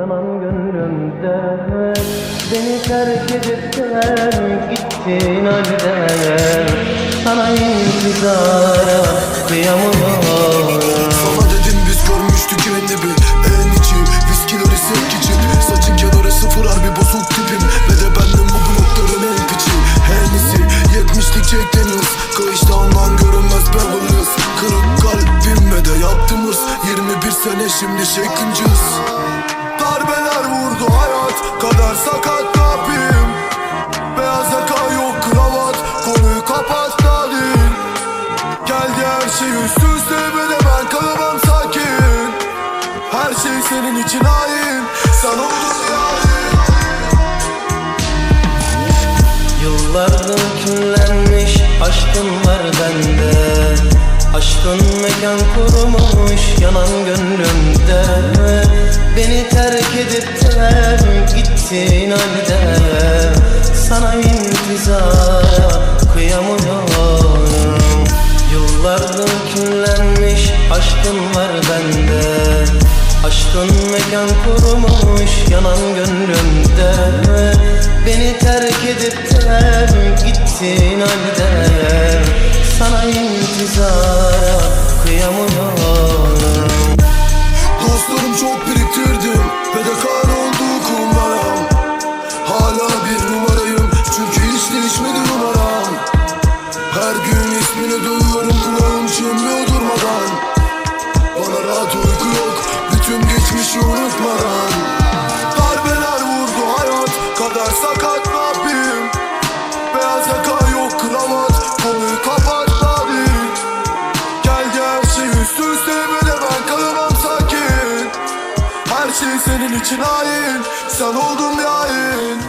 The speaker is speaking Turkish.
yanan gönlümde. Beni terk edip de gittin halde. Sana intizara kıyamıyorum Sana dedim biz görmüştük en dibi En içi viskileri sevk Saçın kenarı sıfır harbi bozuk tipim. Ve de bendim bu blokların en piçi. Henisi yetmişlik Jack Daniels Kayışta ondan görünmez Beverly Hills Kırık kalbim ve de yaptım hırs. 21 sene şimdi şeklinciyiz Darbeler şey üst üste ve de ben kalamam sakin. Her şey senin için hain. Sen oldun Yıllardır küllenmiş aşkın var bende. Aşkın mekan kurmuş yanan gönlümde. Beni terk edip de gittin halde Yıllardır küllenmiş aşkın var bende. Aşkın mekan kurmuş yanan gönlümde. Beni terk edip de gittin halde. Sana intizara kıyamıyorum rahat uyku yok Bütün geçmişi unutmadan. Darbeler vurdu hayat Kadar sakat ne yapayım Beyaz yaka yok kravat Konuyu kapat değil Gel gel şey üst üste de ben kalamam sakin. Her şey senin için hain Sen oldun bir hain